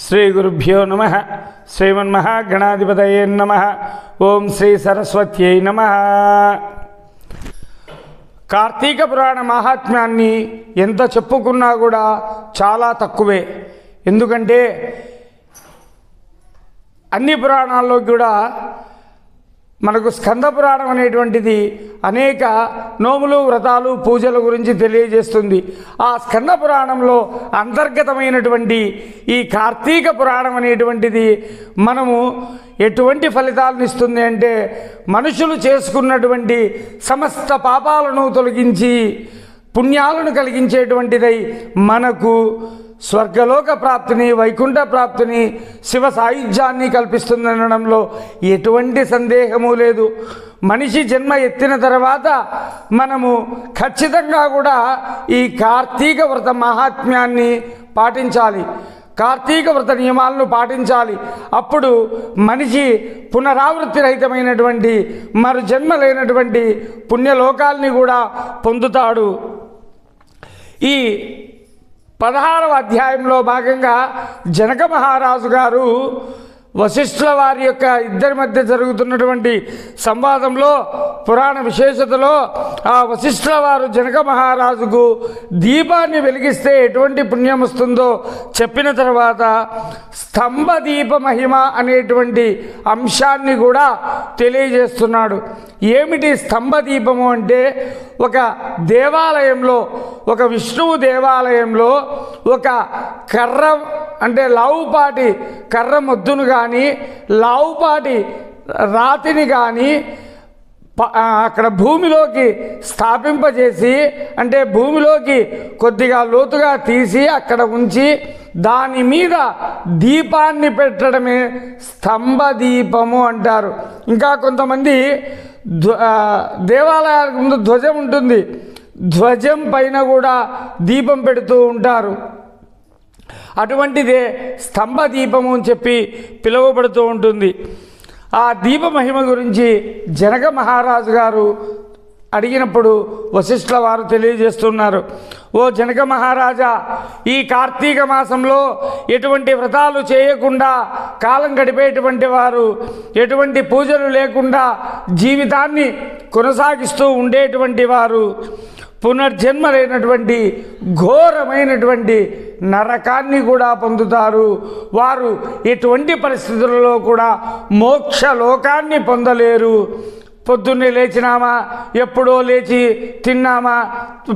శ్రీ గురుభ్యో నమ. శ్రీమన్మహాగణాధిపతయే నమ. ఓం శ్రీ సరస్వత్యై నమ. కార్తీక పురాణ మహాత్మ్యాన్ని ఎంత చెప్పుకున్నా కూడా చాలా తక్కువే. ఎందుకంటే అన్ని పురాణాల్లో కూడా మనకు స్కంద పురాణం అనేటువంటిది అనేక నోములు వ్రతాలు పూజల గురించి తెలియజేస్తుంది. ఆ స్కంద పురాణంలో అంతర్గతమైనటువంటి ఈ కార్తీక పురాణం అనేటువంటిది మనము ఎటువంటి ఫలితాలను ఇస్తుంది అంటే మనుషులు చేసుకున్నటువంటి సమస్త పాపాలను తొలగించి పుణ్యాలను కలిగించేటువంటిదై మనకు స్వర్గలోక ప్రాప్తిని వైకుంఠ ప్రాప్తిని శివ సాయుధ్యాన్ని కల్పిస్తుందనడంలో ఎటువంటి సందేహము లేదు. మనిషి జన్మ ఎత్తిన తర్వాత మనము ఖచ్చితంగా కూడా ఈ కార్తీక వ్రత మహాత్మ్యాన్ని పాటించాలి. కార్తీక వ్రత నియమాలను పాటించాలి. అప్పుడు మనిషి పునరావృత్తి రహితమైనటువంటి మరు జన్మ లేనటువంటి పుణ్యలోకాల్ని కూడా పొందుతాడు. ఈ పదహారవ అధ్యాయంలో భాగంగా జనక మహారాజు గారు వశిష్ఠుల వారి యొక్క ఇద్దరి మధ్య జరుగుతున్నటువంటి సంవాదంలో పురాణ విశేషతలో ఆ వశిష్ఠుల వారు జనక మహారాజుకు దీపాన్ని వెలిగిస్తే ఎటువంటి పుణ్యం వస్తుందో చెప్పిన తర్వాత స్తంభ దీప మహిమ అనేటువంటి అంశాన్ని కూడా తెలియజేస్తున్నాడు. ఏమిటి స్తంభ దీపము అంటే? ఒక దేవాలయంలో ఒక విష్ణువు దేవాలయంలో ఒక కర్ర అంటే లావుపాటి కర్ర మొద్దును కానీ లావుపాటి రాతిని కానీ ప- అక్కడ భూమిలోకి స్థాపింపజేసి అంటే భూమిలోకి కొద్దిగా లోతుగా తీసి అక్కడ ఉంచి దాని మీద దీపాన్ని పెట్టడమే స్తంభ దీపము అంటారు. ఇంకా కొంతమంది దేవాలయాలకు ముందు ధ్వజం ఉంటుంది. ధ్వజం పైన కూడా దీపం పెడుతూ ఉంటారు. అటువంటిదే స్తంభ దీపము అని చెప్పి పిలువబడుతూ ఉంటుంది. ఆ దీప మహిమ గురించి జనక మహారాజు గారు అడిగినప్పుడు వశిష్ఠుల వారు తెలియజేస్తున్నారు. ఓ జనక మహారాజా ఈ కార్తీక మాసంలో ఎటువంటి వ్రతాలు చేయకుండా కాలం గడిపేటువంటి వారు ఎటువంటి పూజలు లేకుండా జీవితాన్ని కొనసాగిస్తూ ఉండేటువంటి వారు పునర్జన్మలైనటువంటి ఘోరమైనటువంటి నరకాన్ని కూడా పొందుతారు. వారు ఎటువంటి పరిస్థితులలో కూడా మోక్ష లోకాన్ని పొందలేరు. పొద్దున్నే లేచినామా? ఎప్పుడో లేచి తిన్నామా?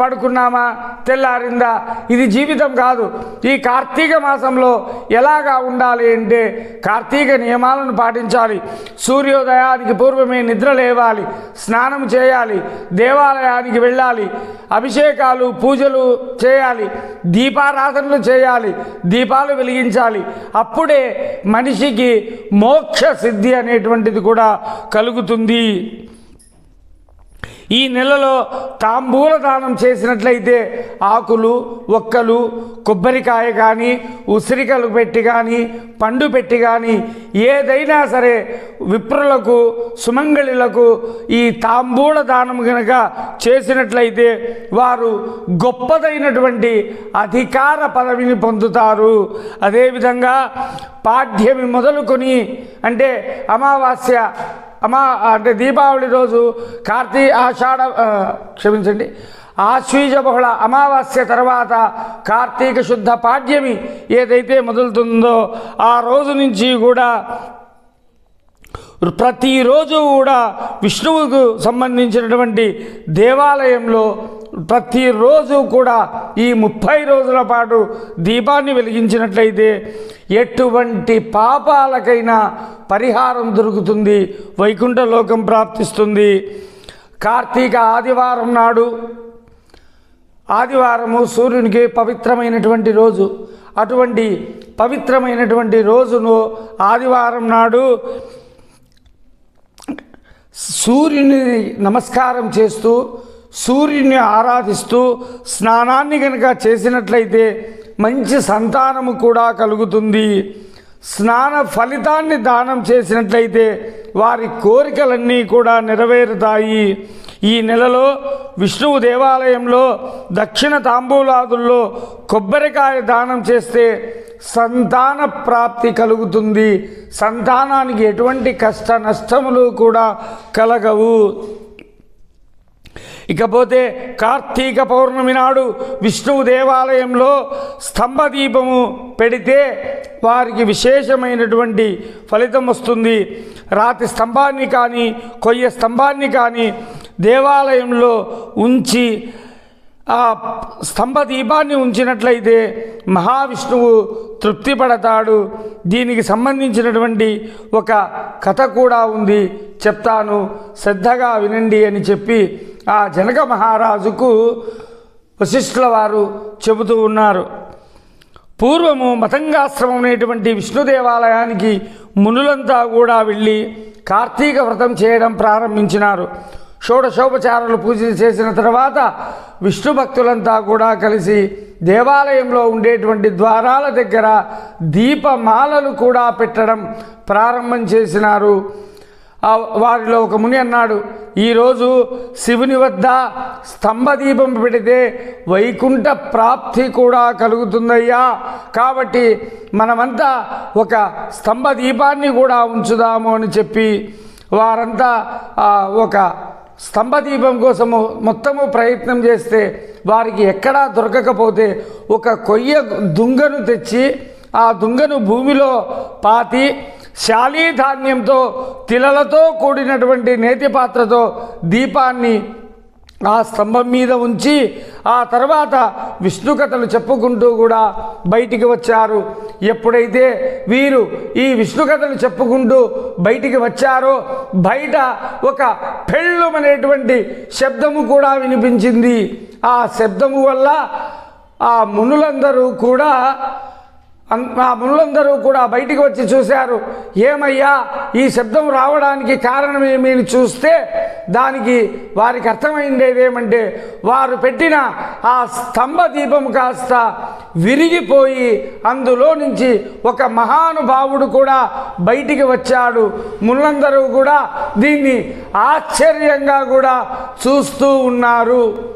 పడుకున్నామా? తెల్లారిందా? ఇది జీవితం కాదు. ఈ కార్తీక మాసంలో ఎలాగా ఉండాలి అంటే కార్తీక నియమాలను పాటించాలి. సూర్యోదయానికి పూర్వమే నిద్ర లేవాలి స్నానం చేయాలి దేవాలయానికి వెళ్ళాలి అభిషేకాలు పూజలు చేయాలి దీపారాధనలు చేయాలి దీపాలు వెలిగించాలి. అప్పుడే మనిషికి మోక్ష సిద్ధి అనేటువంటిది కూడా కలుగుతుంది. ఈ నెలలో తాంబూల దానం చేసినట్లయితే ఆకులు ఒక్కలు కొబ్బరికాయ కానీ ఉసిరికలు పెట్టి కానీ పండు పెట్టి కానీ ఏదైనా సరే విప్రులకు సుమంగళులకు ఈ తాంబూల దానం కనుక చేసినట్లయితే వారు గొప్పదైనటువంటి అధికార పదవిని పొందుతారు. అదేవిధంగా పాఠ్యమి మొదలుకొని అంటే అమావాస్య అమా అంటే దీపావళి రోజు కార్తీ ఆషాఢ క్షమించండి ఆశ్వీజ బహుళ అమావాస్య తర్వాత కార్తీక శుద్ధ పాడ్యమి ఏదైతే మొదలుతుందో ఆ రోజు నుంచి కూడా ప్రతిరోజు కూడా విష్ణువుకు సంబంధించినటువంటి దేవాలయంలో ప్రతిరోజు కూడా ఈ ముప్పై రోజుల పాటు దీపాన్ని వెలిగించినట్లయితే ఎటువంటి పాపాలకైనా పరిహారం దొరుకుతుంది వైకుంఠలోకం ప్రాప్తిస్తుంది. కార్తీక ఆదివారం నాడు ఆదివారము సూర్యునికి పవిత్రమైనటువంటి రోజు. అటువంటి పవిత్రమైనటువంటి రోజును ఆదివారం నాడు సూర్యుని నమస్కారం చేస్తూ సూర్యుని ఆరాధిస్తూ స్నానాన్ని కనుక చేసినట్లయితే మంచి సంతానము కూడా కలుగుతుంది. స్నాన ఫలితాన్ని దానం చేసినట్లయితే వారి కోరికలన్నీ కూడా నెరవేరుతాయి. ఈ నెలలో విష్ణువు దేవాలయంలో దక్షిణ తాంబూలాదుల్లో కొబ్బరికాయ దానం చేస్తే సంతాన ప్రాప్తి కలుగుతుంది. సంతానానికి ఎటువంటి కష్ట నష్టములు కూడా కలగవు. ఇకపోతే కార్తీక పౌర్ణమి నాడు విష్ణువు దేవాలయంలో స్తంభదీపము పెడితే వారికి విశేషమైనటువంటి ఫలితం వస్తుంది. రాతి స్తంభాన్ని కానీ కొయ్య స్తంభాన్ని కానీ దేవాలయంలో ఉంచి ఆ స్తంభ దీపాన్ని ఉంచినట్లయితే మహావిష్ణువు తృప్తి పడతాడు దీనికి సంబంధించినటువంటి ఒక కథ కూడా ఉంది. చెప్తాను. శ్రద్ధగా వినండి అని చెప్పి ఆ జనక మహారాజుకు వశిష్ఠుల వారు చెబుతూ ఉన్నారు. పూర్వము మతంగాశ్రమం అనేటువంటి విష్ణు దేవాలయానికి మునులంతా కూడా వెళ్ళి కార్తీక వ్రతం చేయడం ప్రారంభించినారు. షోడశోపచారాలు పూజ చేసిన తర్వాత విష్ణు భక్తులంతా కూడా కలిసి దేవాలయంలో ఉండేటువంటి ద్వారాల దగ్గర దీపమాలలు కూడా పెట్టడం ప్రారంభం చేసినారు. వారిలో ఒక ముని అన్నాడు ఈరోజు శివుని వద్ద స్తంభదీపం పెడితే వైకుంఠ ప్రాప్తి కూడా కలుగుతుందయ్యా. కాబట్టి మనమంతా ఒక స్తంభ దీపాన్ని కూడా ఉంచుదాము అని చెప్పి వారంతా ఒక స్తంభదీపం కోసము మొత్తము ప్రయత్నం చేస్తే వారికి ఎక్కడా దొరకకపోతే ఒక కొయ్య దుంగను తెచ్చి ఆ దుంగను భూమిలో పాతి శాలీ ధాన్యంతో తిలలతో కూడినటువంటి నేతి పాత్రతో దీపాన్ని ఆ స్తంభం మీద ఉంచి ఆ తర్వాత విష్ణు కథలు చెప్పుకుంటూ కూడా బయటికి వచ్చారు. ఎప్పుడైతే వీరు ఈ విష్ణు కథలు చెప్పుకుంటూ బయటికి వచ్చారో బయట ఒక పెళ్ళమనేటువంటి శబ్దము కూడా వినిపించింది. ఆ శబ్దము వల్ల ఆ మునులందరూ కూడా ఆ మునులందరూ కూడా బయటికి వచ్చి చూశారు. ఏమయ్యా ఈ శబ్దం రావడానికి కారణం చూస్తే దానికి వారికి అర్థమైందేదేమంటే వారు పెట్టిన ఆ స్తంభ దీపం కాస్త విరిగిపోయి అందులో నుంచి ఒక మహానుభావుడు కూడా బయటికి వచ్చాడు. మునులందరూ కూడా దీన్ని ఆశ్చర్యంగా కూడా చూస్తూ ఉన్నారు.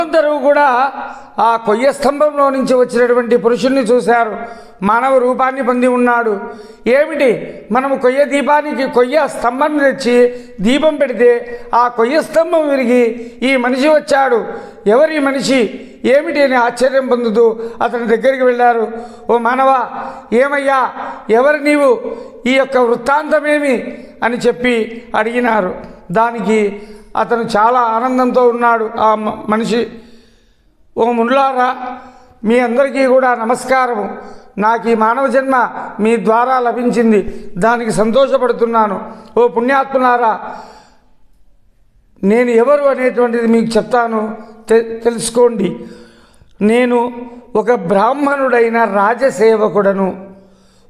అందరూ కూడా ఆ కొయ్య స్తంభంలో నుంచి వచ్చినటువంటి పురుషుల్ని చూశారు. మానవ రూపాన్ని పొంది ఉన్నాడు. ఏమిటి? మనము కొయ్య దీపానికి కొయ్య స్తంభం తెచ్చి దీపం పెడితే ఆ కొయ్య స్తంభం విరిగి ఈ మనిషి వచ్చాడు. ఎవరి మనిషి? ఏమిటి అని ఆశ్చర్యం పొందుతూ అతని దగ్గరికి వెళ్ళారు. ఓ మానవ ఏమయ్యా? ఎవరు నీవు? ఈ యొక్క వృత్తాంతమేమి? అని చెప్పి అడిగినారు. దానికి అతను చాలా ఆనందంతో ఉన్నాడు. ఆ మనిషి ఓ మునులారా మీ అందరికీ కూడా నమస్కారము. నాకు ఈ మానవ జన్మ మీ ద్వారా లభించింది. దానికి సంతోషపడుతున్నాను. ఓ పుణ్యాత్మనారా నేను ఎవరు అనేటువంటిది మీకు చెప్తాను. తె- తెలుసుకోండి. నేను ఒక బ్రాహ్మణుడైన రాజసేవకుడను.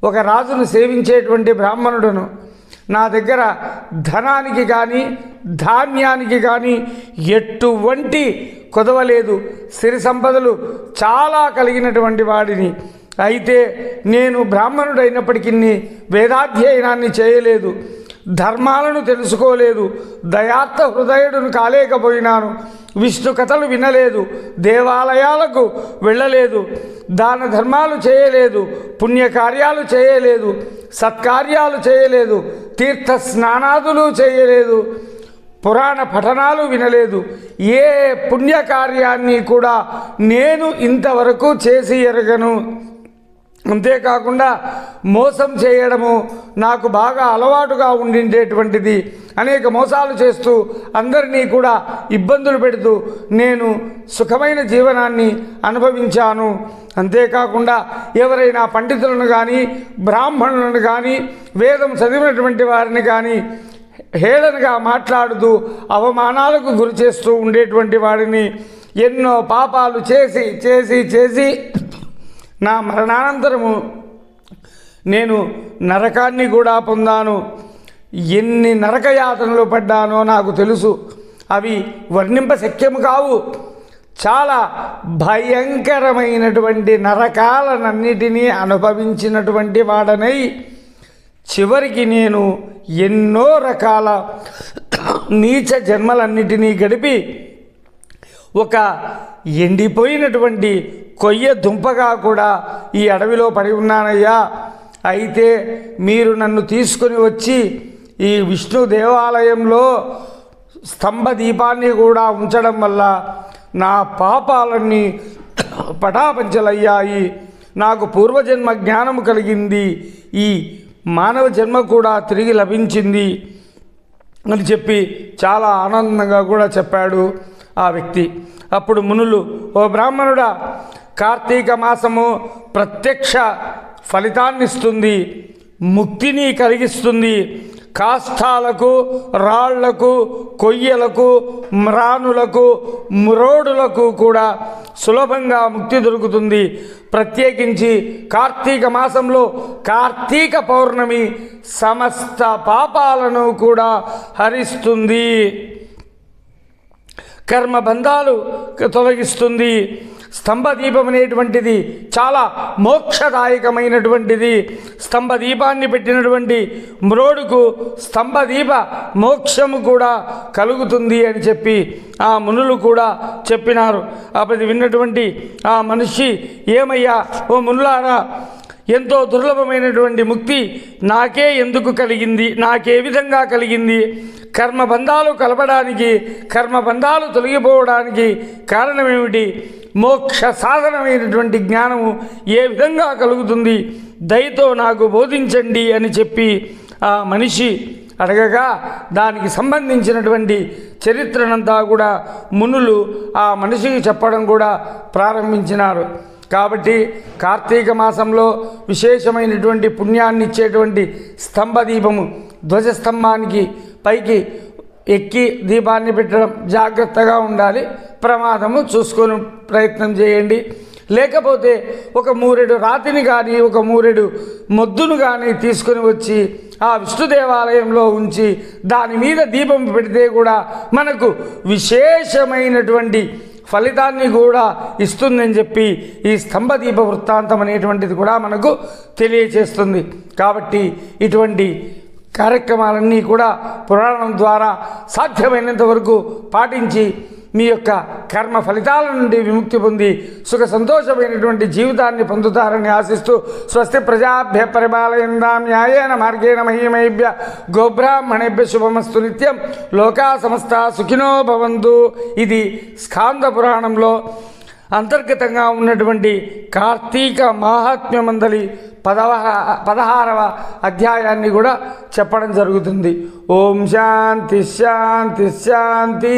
ఒక రాజును సేవించేటువంటి బ్రాహ్మణుడను. నా దగ్గర ధనానికి కానీ ధాన్యానికి కానీ ఎటువంటి కొదవలేదు. సిరి సంపదలు చాలా కలిగినటువంటి వాడిని. అయితే నేను బ్రాహ్మణుడైనప్పటికీ వేదాధ్యయనాన్ని చేయలేదు. ధర్మాలను తెలుసుకోలేదు. దయాత్త హృదయుడును కాలేకపోయినాను. విష్ణు కథలు వినలేదు. దేవాలయాలకు వెళ్ళలేదు. దాన ధర్మాలు చేయలేదు. పుణ్యకార్యాలు చేయలేదు. సత్కార్యాలు చేయలేదు తీర్థ స్నానాదులు చేయలేదు పురాణ పఠనాలు వినలేదు. ఏ పుణ్యకార్యాన్ని కూడా నేను ఇంతవరకు చేసి ఎరగను. అంతేకాకుండా మోసం చేయడము నాకు బాగా అలవాటుగా ఉండిండేటువంటిది. అనేక మోసాలు చేస్తూ అందరినీ కూడా ఇబ్బందులు పెడుతూ నేను సుఖమైన జీవనాన్ని అనుభవించాను. అంతేకాకుండా ఎవరైనా పండితులను కానీ బ్రాహ్మణులను కానీ వేదం చదివినటువంటి వారిని కానీ హేళనగా మాట్లాడుతూ అవమానాలకు గురి చేస్తూ ఉండేటువంటి వాడిని ఎన్నో పాపాలు చేసి చేసి చేసి నా మరణానంతరము నేను నరకాన్ని కూడా పొందాను. ఎన్ని నరకయాతనలు పడ్డానో నాకు తెలుసు. అవి వర్ణింప శక్యము కావు. చాలా భయంకరమైనటువంటి నరకాలనన్నిటినీ అనుభవించినటువంటి వాడనై చివరికి నేను ఎన్నో రకాల నీచ జన్మలన్నిటినీ గడిపి ఒక ఎండిపోయినటువంటి కొయ్య దుంపగా కూడా ఈ అడవిలో పడి ఉన్నానయ్యా. అయితే మీరు నన్ను తీసుకొని వచ్చి ఈ విష్ణు దేవాలయంలో స్తంభ దీపాన్ని కూడా ఉంచడం వల్ల నా పాపాలన్నీ పటాపంచలయ్యాయి. నాకు పూర్వజన్మ జ్ఞానం కలిగింది. ఈ మానవ జన్మ కూడా తిరిగి లభించింది అని చెప్పి చాలా ఆనందంగా కూడా చెప్పాడు ఆ వ్యక్తి. అప్పుడు మునులు ఓ బ్రాహ్మణుడా కార్తీక మాసము ప్రత్యక్ష ఫలితాన్నిస్తుంది. ముక్తిని కలిగిస్తుంది. కాష్టాలకు రాళ్ళకు కొయ్యలకు మ్రానులకు మురోడులకు కూడా సులభంగా ముక్తి దొరుకుతుంది. ప్రత్యేకించి కార్తీక మాసంలో కార్తీక పౌర్ణమి సమస్త పాపాలను కూడా హరిస్తుంది. కర్మబంధాలు తొలగిస్తుంది. స్తంభదీపం అనేటువంటిది చాలా మోక్షదాయకమైనటువంటిది. స్తంభ దీపాన్ని పెట్టినటువంటి మ్రోడుకు స్తంభదీప మోక్షము కూడా కలుగుతుంది అని చెప్పి ఆ మునులు కూడా చెప్పినారు. అప్పుడు విన్నటువంటి ఆ మనిషి ఏమయ్యా ఓ మునులారా ఎంతో దుర్లభమైనటువంటి ముక్తి నాకే ఎందుకు కలిగింది? నాకే విధంగా కలిగింది? కర్మబంధాలు కలపడానికి కర్మబంధాలు తొలగిపోవడానికి కారణమేమిటి? మోక్ష సాధనమైనటువంటి జ్ఞానము ఏ విధంగా కలుగుతుంది? దయతో నాకు బోధించండి అని చెప్పి ఆ మనిషి అడగగా దానికి సంబంధించినటువంటి చరిత్రనంతా కూడా మునులు ఆ మనిషికి చెప్పడం కూడా ప్రారంభించినారు. కాబట్టి కార్తీక మాసంలో విశేషమైనటువంటి పుణ్యాన్ని ఇచ్చేటువంటి స్తంభదీపము ధ్వజస్తంభానికి పైకి ఎక్కి దీపాన్ని పెట్టడం జాగ్రత్తగా ఉండాలి. ప్రమాదము చూసుకొని ప్రయత్నం చేయండి. లేకపోతే ఒక మూరెడు రాతిని కానీ ఒక మూరెడు మొద్దును కానీ తీసుకొని వచ్చి ఆ విష్ణు దేవాలయంలో ఉంచి దాని మీద దీపం పెడితే కూడా మనకు విశేషమైనటువంటి ఫలితాన్ని కూడా ఇస్తుందని చెప్పి ఈ స్తంభ దీప వృత్తాంతం అనేటువంటిది కూడా మనకు తెలియచేస్తుంది. కాబట్టి ఇటువంటి కార్యక్రమాలన్నీ కూడా పురాణం ద్వారా సాధ్యమైనంత వరకు పాటించి మీ యొక్క కర్మ ఫలితాల నుండి విముక్తి పొంది సుఖ సంతోషమైనటువంటి జీవితాన్ని పొందుతారని ఆశిస్తూ స్వస్తి ప్రజాభ్య పరిపాలయందాం న్యాయేన మార్గేణ మహిమైభ్య గోబ్రాహ్మణేభ్య శుభమస్తు నిత్యం లోకా సమస్త సుఖినో భవంతు. ఇది స్కాంద పురాణంలో అంతర్గతంగా ఉన్నటువంటి కార్తీక మాహాత్మ్యమందలి పదవహ పదహారవ అధ్యాయాన్ని కూడా చెప్పడం జరుగుతుంది. ఓం శాంతి శాంతి శాంతి.